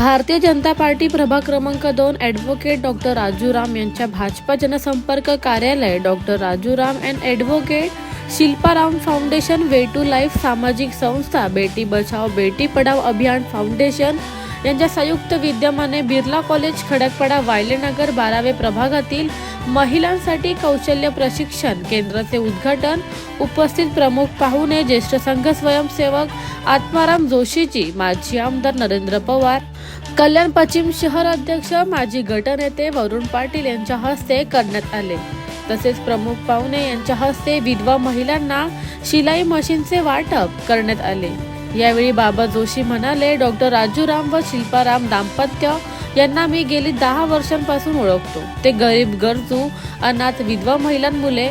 Bharatiya Janata party प्रभाग क्रमांक दोन ॲडव्होकेट डॉक्टर राजूराम यांच्या भाजपा जनसंपर्क कार्यालय doctor Rajuram and advocate Shilparam foundation way to life सामाजिक संस्था बेटी बचाव बेटी पढाव अभियान फाउंडेशन यांच्या संयुक्त विद्यमाने बिर्ला कॉलेज खडकपाडा वायलेनगर बारावे प्रभागातील महिलांसाठी कौशल्य प्रशिक्षण केंद्राचे उद्घाटन. उपस्थित प्रमुख पाहुणे ज्येष्ठ संघ स्वयंसेवक आत्माराम जोशीजी माजी आमदार नरेंद्र पवार कल्याण पश्चिम शहर अध्यक्ष माजी गटनेते वरुण पाटील यांच्या हस्ते करण्यात आले. तसेच प्रमुख पाहुणे यांच्या हस्ते विधवा महिलांना शिलाई मशीनचे वाटप करण्यात आले. यावेळी बाबा जोशी म्हणाले डॉक्टर राजूराम व शिल्पाराम दाम्पत्य यांना मी गेली दहा वर्षांपासून ओळखतो. ते गरीब गरजू अनाथ विधवा महिलांमुळे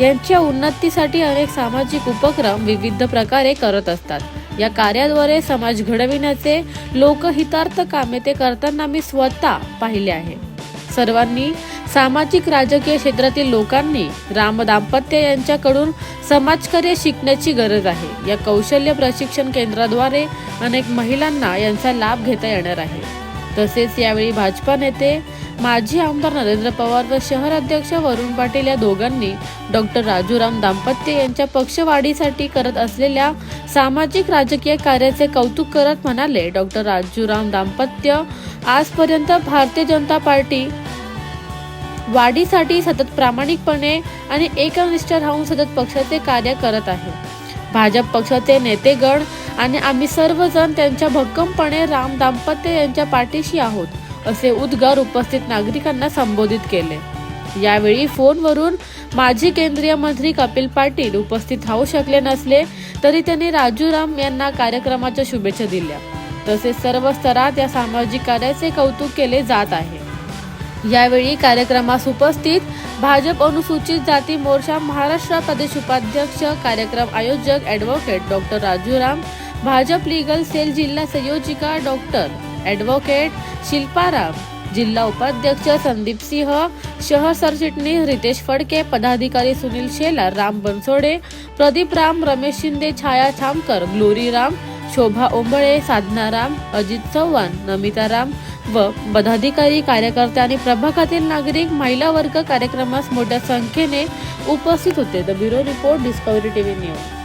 यांच्या उन्नतीसाठी अनेक सामाजिक उपक्रम विविध प्रकारे करत असतात. या कार्याद्वारे समाज घडविण्याचे लोकहितार्थ कामे ते करताना मी स्वतः पाहिले आहे. सर्वांनी सामाजिक राजकीय क्षेत्रातील लोकांनी राम दाम्पत्य यांच्याकडून समाजकार्य शिकण्याची गरज आहे. या कौशल्य प्रशिक्षण केंद्राद्वारे अनेक महिलांना यांचा लाभ घेता येणार आहे. तसेच यावेळी भाजपा नेते माजी आमदार नरेंद्र पवार व शहराध्यक्ष वरुण पाटील या दोघांनी डॉक्टर राजूराम दाम्पत्य यांच्या पक्षवाढीसाठी करत असलेल्या सामाजिक राजकीय कार्याचे कौतुक करत म्हणाले. डॉक्टर राजूराम दाम्पत्य आजपर्यंत भारतीय जनता पार्टी वाढीसाठी सतत प्रामाणिकपणे आणि एकनिष्ठ राहून सतत पक्षाचे कार्य करत आहे. भाजप पक्षाचे नेतेगण आणि आम्ही सर्वजण त्यांच्या भक्कमपणे राम दाम्पत्य यांच्या पाठीशी आहोत. असे उद्गार उपस्थित नागरिकांना संबोधित केले. यावेळी फोनवरून माजी केंद्रीय मंत्री कपिल पाटील उपस्थित राहू शकले नसले तरी त्यांनी राजूराम यांना कार्यक्रमाच्या शुभेच्छा दिल्या. तसेच सर्व स्तरात या सामाजिक कार्याचे कौतुक केले जात आहे. यावेळी कार्यक्रमास उपस्थित भाजप अनुसूचित जाती मोर्चा महाराष्ट्र प्रदेश उपाध्यक्ष कार्यक्रम आयोजक advocate doctor Rajuram BJP legal cell जिल्हा संयोजिका डॉक्टर ॲडव्होकेट शिल्पाराम जिल्हा उपाध्यक्ष संदीप सिंह शहर सरचिटणीस रितेश फडके पदाधिकारी सुनील शेलार राम बनसोडे प्रदीप राम रमेश शिंदे छाया छामकर ग्लोरी राम शोभा ओंबळे साधना राम अजित चव्हाण नमिता राम व पदाधिकारी कार्यकर्ते आणि प्रभागातील नागरिक महिला वर्ग कार्यक्रमास मोठ्या संख्येने उपस्थित होते. The bureau report Discovery TV news